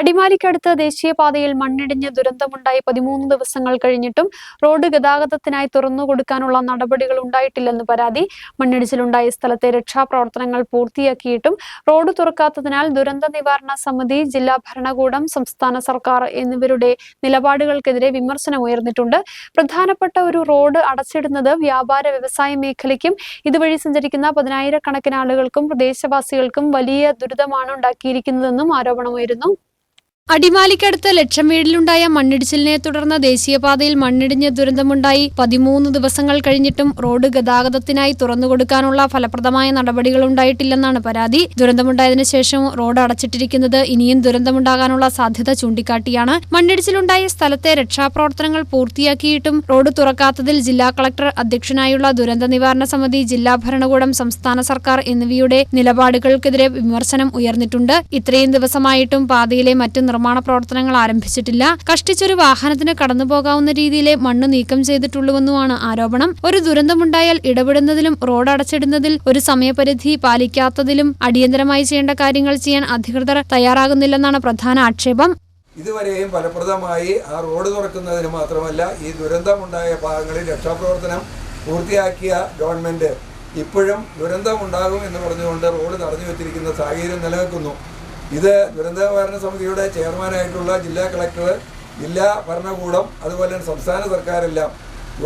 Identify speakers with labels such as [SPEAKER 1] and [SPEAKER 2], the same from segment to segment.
[SPEAKER 1] അടിമാലിക്കടുത്ത് ദേശീയപാതയിൽ മണ്ണിടിഞ്ഞ് ദുരന്തമുണ്ടായി പതിമൂന്ന് ദിവസങ്ങൾ കഴിഞ്ഞിട്ടും റോഡ് ഗതാഗതത്തിനായി തുറന്നു കൊടുക്കാനുള്ള നടപടികൾ ഉണ്ടായിട്ടില്ലെന്ന് പരാതി. മണ്ണിടിച്ചിലുണ്ടായ സ്ഥലത്തെ രക്ഷാപ്രവർത്തനങ്ങൾ പൂർത്തിയാക്കിയിട്ടും റോഡ് തുറക്കാത്തതിനാൽ ദുരന്ത നിവാരണ സമിതി ജില്ലാ ഭരണകൂടം സംസ്ഥാന സർക്കാർ എന്നിവരുടെ നിലപാടുകൾക്കെതിരെ വിമർശനം ഉയർന്നിട്ടുണ്ട്. പ്രധാനപ്പെട്ട ഒരു റോഡ് അടച്ചിടുന്നത് വ്യാപാര വ്യവസായ മേഖലയ്ക്കും ഇതുവഴി സഞ്ചരിക്കുന്ന പതിനായിരക്കണക്കിന് ആളുകൾക്കും പ്രദേശവാസികൾക്കും വലിയ ദുരിതമാണ് ഉണ്ടാക്കിയിരിക്കുന്നതെന്നും ആരോപണമുയരുന്നു. അടിമാലിക്കടുത്ത് ലക്ഷം വീടിലുണ്ടായ മണ്ണിടിച്ചിലിനെ തുടർന്ന് ദേശീയപാതയിൽ മണ്ണിടിഞ്ഞ് ദുരന്തമുണ്ടായി. പതിമൂന്ന് ദിവസങ്ങൾ കഴിഞ്ഞിട്ടും റോഡ് ഗതാഗതത്തിനായി തുറന്നുകൊടുക്കാനുള്ള ഫലപ്രദമായ നടപടികൾ ഉണ്ടായിട്ടില്ലെന്നാണ് പരാതി. ദുരന്തമുണ്ടായതിനു ശേഷം റോഡ് അടച്ചിട്ടിരിക്കുന്നത് ഇനിയും ദുരന്തമുണ്ടാകാനുള്ള സാധ്യത ചൂണ്ടിക്കാട്ടിയാണ്. മണ്ണിടിച്ചിലുണ്ടായ സ്ഥലത്തെ രക്ഷാപ്രവർത്തനങ്ങൾ പൂർത്തിയാക്കിയിട്ടും റോഡ് തുറക്കാത്തതിൽ ജില്ലാ കളക്ടർ അധ്യക്ഷനായുള്ള ദുരന്ത നിവാരണ സമിതി ജില്ലാ ഭരണകൂടം സംസ്ഥാന സർക്കാർ എന്നിവയുടെ നിലപാടുകൾക്കെതിരെ വിമർശനം ഉയർന്നിട്ടുണ്ട്. ഇത്രയും ദിവസമായിട്ടും പാതയിലെ മറ്റ് നിർമ്മാണ പ്രവർത്തനങ്ങൾ ആരംഭിച്ചിട്ടില്ല. കഷ്ടിച്ചൊരു വാഹനത്തിന് കടന്നുപോകാവുന്ന രീതിയിലെ മണ്ണ് നീക്കം ചെയ്തിട്ടുള്ളുവെന്നുമാണ് ആരോപണം. ഒരു ദുരന്തമുണ്ടായാൽ ഇടപെടുന്നതിലും റോഡ് അടച്ചിടുന്നതിൽ ഒരു സമയപരിധി പാലിക്കാത്തതിലും അടിയന്തരമായി ചെയ്യേണ്ട കാര്യങ്ങൾ ചെയ്യാൻ അധികൃതർ തയ്യാറാകുന്നില്ലെന്നാണ് പ്രധാന ആക്ഷേപം.
[SPEAKER 2] ഇതുവരെയും ഫലപ്രദമായി ആ റോഡ് തുറക്കുന്നതിന് മാത്രമല്ല ഈ ദുരന്തമുണ്ടായ ഭാഗങ്ങളിൽ രക്ഷാപ്രവർത്തനം പൂർത്തിയാക്കിയ ഗവൺമെന്റ് ഇപ്പോഴും ദുരന്തമുണ്ടാകും എന്ന് പറഞ്ഞുകൊണ്ട് റോഡ് തടഞ്ഞു വെച്ചിരിക്കുന്ന സാഹചര്യം നിലനിൽക്കുന്നു. ഇത് ദുരന്ത നിവാരണ സമിതിയുടെ ചെയർമാനായിട്ടുള്ള ജില്ലാ കളക്ടർ ജില്ലാ ഭരണകൂടം അതുപോലെ തന്നെ സംസ്ഥാന സർക്കാരെല്ലാം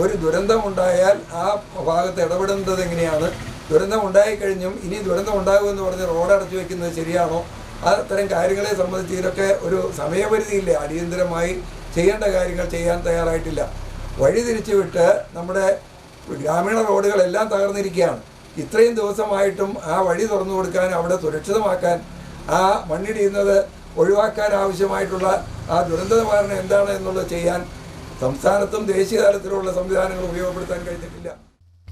[SPEAKER 2] ഒരു ദുരന്തമുണ്ടായാൽ ആ ഭാഗത്ത് ഇടപെടുന്നത് എങ്ങനെയാണ്? ദുരന്തം ഉണ്ടായിക്കഴിഞ്ഞും ഇനി ദുരന്തം ഉണ്ടാകുമെന്ന് പറഞ്ഞ് റോഡ് അടച്ചു വെക്കുന്നത് ശരിയാണോ? അത്തരം കാര്യങ്ങളെ സംബന്ധിച്ച് ഇതൊക്കെ ഒരു സമയപരിധിയില്ല. അടിയന്തരമായി ചെയ്യേണ്ട കാര്യങ്ങൾ ചെയ്യാൻ തയ്യാറായിട്ടില്ല. വഴി തിരിച്ചുവിട്ട് നമ്മുടെ ഗ്രാമീണ റോഡുകളെല്ലാം തകർന്നിരിക്കുകയാണ്. ഇത്രയും ദിവസമായിട്ടും ആ വഴി തുറന്നു കൊടുക്കാൻ അവിടെ സുരക്ഷിതമാക്കാൻ ആ മണ്ണിടിയുന്നത് ഒഴിവാക്കാൻ ആവശ്യമായിട്ടുള്ള ആ ദുരന്ത നിവാരണം എന്താണ് എന്നുള്ളത് ചെയ്യാൻ സംസ്ഥാനത്തും ദേശീയ തലത്തിലുള്ള സംവിധാനങ്ങൾ ഉപയോഗപ്പെടുത്താൻ കഴിഞ്ഞിട്ടില്ല.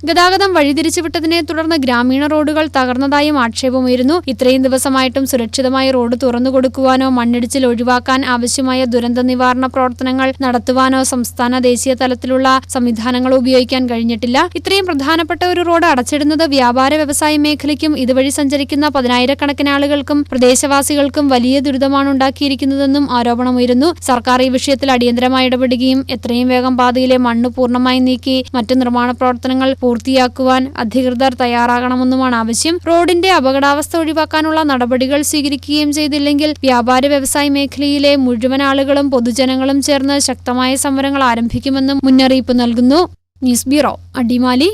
[SPEAKER 1] ഗതാഗതം വഴിതിരിച്ചുവിട്ടതിനെ തുടർന്ന് ഗ്രാമീണ റോഡുകൾ തകർന്നതായും ആക്ഷേപമുയരുന്നു. ഇത്രയും ദിവസമായിട്ടും സുരക്ഷിതമായി റോഡ് തുറന്നുകൊടുക്കുവാനോ മണ്ണിടിച്ചിൽ ഒഴിവാക്കാൻ ആവശ്യമായ ദുരന്ത നിവാരണ പ്രവർത്തനങ്ങൾ നടത്തുവാനോ സംസ്ഥാന ദേശീയ തലത്തിലുള്ള സംവിധാനങ്ങൾ ഉപയോഗിക്കാൻ കഴിഞ്ഞിട്ടില്ല. ഇത്രയും പ്രധാനപ്പെട്ട ഒരു റോഡ് അടച്ചിടുന്നത് വ്യാപാര വ്യവസായ മേഖലയ്ക്കും ഇതുവഴി സഞ്ചരിക്കുന്ന പതിനായിരക്കണക്കിന് ആളുകൾക്കും പ്രദേശവാസികൾക്കും വലിയ ദുരിതമാണ് ഉണ്ടാക്കിയിരിക്കുന്നതെന്നും ആരോപണമുയരുന്നു. സർക്കാർ ഈ വിഷയത്തിൽ അടിയന്തരമായി ഇടപെടുകയും എത്രയും വേഗം പാതയിലെ മണ്ണ് പൂർണമായി നീക്കി മറ്റ് നിർമ്മാണ പ്രവർത്തനങ്ങൾ പൂർത്തിയാക്കുവാൻ അധികൃതർ തയ്യാറാകണമെന്നുമാണ് ആവശ്യം. റോഡിന്റെ അപകടാവസ്ഥ ഒഴിവാക്കാനുള്ള നടപടികൾ സ്വീകരിക്കുകയും ചെയ്തില്ലെങ്കിൽ വ്യാപാര വ്യവസായ മേഖലയിലെ മുഴുവൻ ആളുകളും പൊതുജനങ്ങളും ചേർന്ന് ശക്തമായ സമരങ്ങൾ ആരംഭിക്കുമെന്നും മുന്നറിയിപ്പ് നൽകുന്നു. News bureau Adimali.